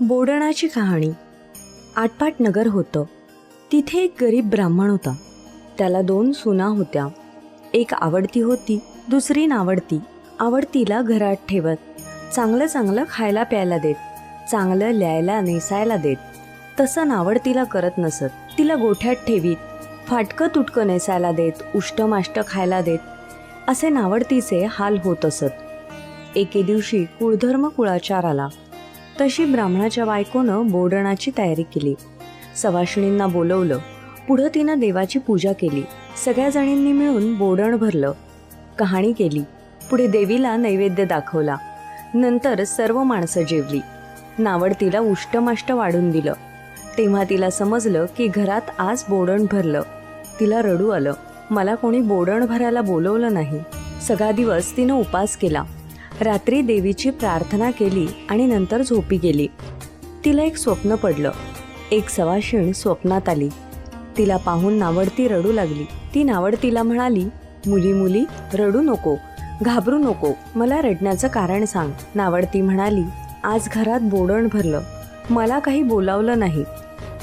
बोडणाची कहाणी. आटपाट नगर होतं. तिथे एक गरीब ब्राह्मण होता. त्याला दोन सुना होत्या. एक आवडती होती दुसरी नावडती. आवडतीला घरात ठेवत. चांगलं चांगलं खायला प्यायला देत. चांगलं लिहायला नेसायला देत. तसं नावडतीला करत नसत. तिला गोठ्यात ठेवीत. फाटकं तुटकं नेसायला देत. उष्टमाष्ट खायला देत. असे नावडतीचे हाल होत असत. एके दिवशी कुळधर्म कुळाचार आला. तशी ब्राह्मणाच्या बायकोनं बोडणाची तयारी केली. सवाशिणींना बोलवलं. पुढं तिनं देवाची पूजा केली. सगळ्या जणींनी मिळून बोडण भरलं. कहाणी केली. पुढे देवीला नैवेद्य दाखवला. नंतर सर्व माणसं जेवली. नावड तिला उष्टमाष्ट वाढून दिलं. तेव्हा तिला समजलं की घरात आज बोडण भरलं. तिला रडू आलं. मला कोणी बोडण भरायला बोलवलं नाही. सगळा दिवस तिनं उपास केला. रात्री देवीची प्रार्थना केली आणि नंतर झोपी गेली. तिला एक स्वप्न पडलं. एक सवाशिण स्वप्नात आली. तिला पाहून नावडती रडू लागली. ती नावडतीला म्हणाली मुली मुली रडू नको घाबरू नको मला रडण्याचं कारण सांग. नावडती म्हणाली आज घरात बोडण भरलं. मला काही बोलावलं नाही.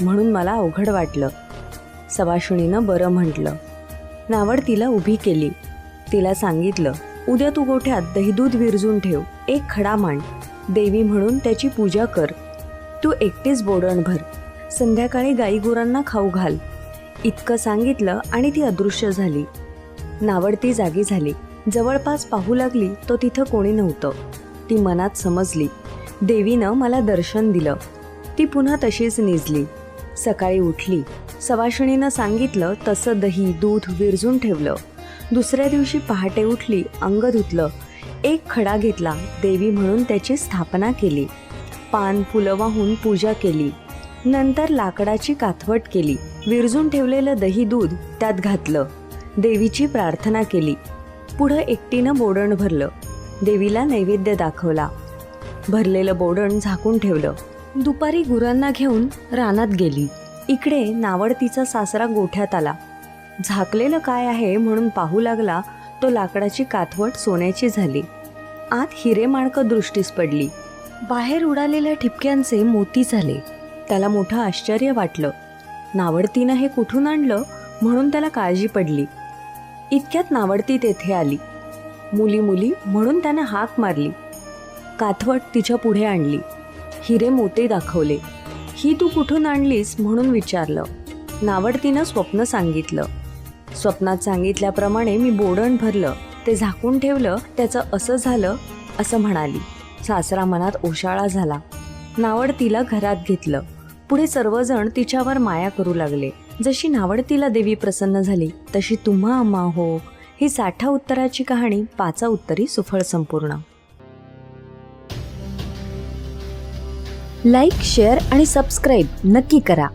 म्हणून मला अवघड वाटलं. सवाशिणीनं बरं म्हटलं. नावडतीला उभी केली. तिला सांगितलं उद्या तू गोठ्यात दहीदूध विरजून ठेव एक खडा मांड. देवी म्हणून त्याची पूजा कर. तू एकटीच बोडण भर. संध्याकाळी गाईगुरांना खाऊ घाल. इतकं सांगितलं आणि ती अदृश्य झाली. नावडती जागी झाली. जवळपास पाहू लागली तो तिथं कोणी नव्हतं. ती मनात समजली. देवीनं मला दर्शन दिलं. ती पुन्हा तशीच निजली. सकाळी उठली. सवाशिणीनं सांगितलं तसं दही दूध विरजून ठेवलं. दुसऱ्या दिवशी पहाटे उठली अंग धुतलं. एक खडा घेतला देवी म्हणून त्याची स्थापना केली. पान फुलं वाहून पूजा केली. नंतर लाकडाची काथवट केली. विरजून ठेवलेलं दही दूध त्यात घातलं. देवीची प्रार्थना केली. पुढं एकटीनं बोडण भरलं. देवीला नैवेद्य दाखवला. भरलेलं बोडण झाकून ठेवलं. दुपारी गुरांना घेऊन रानात गेली. इकडे नावडतीचा सासरा गोठ्यात आला. झाकलेलं काय आहे म्हणून पाहू लागला तो लाकडाची काथवट सोन्याची झाली. आत हिरे माणकं दृष्टीस पडली. बाहेर उडालेल्या ठिपक्यांचे मोती झाले. त्याला मोठं आश्चर्य वाटलं. नावडतीनं हे कुठून आणलं म्हणून त्याला काळजी पडली. इतक्यात नावडती तेथे आली. मुली मुली म्हणून त्यानं हाक मारली. काथवट तिच्या पुढे आणली. हिरे मोते दाखवले. ही तू कुठून आणलीस म्हणून विचारलं. नावडतीनं स्वप्न सांगितलं. स्वप्नात सांगितल्याप्रमाणे मी बोडण भरलं ते झाकून ठेवलं त्याचं असं झालं असं म्हणाली. सासरा मनात ओशाळा झाला. नावडतीला घरात घेतलं. पुढे सर्वजण तिच्यावर माया करू लागले. जशी नावडतीला देवी प्रसन्न झाली तशी तुम्हा अम्मा हो. ही साठा उत्तराची कहाणी पाचा उत्तरी सुफळ संपूर्ण. लाईक शेअर आणि सबस्क्राईब नक्की करा.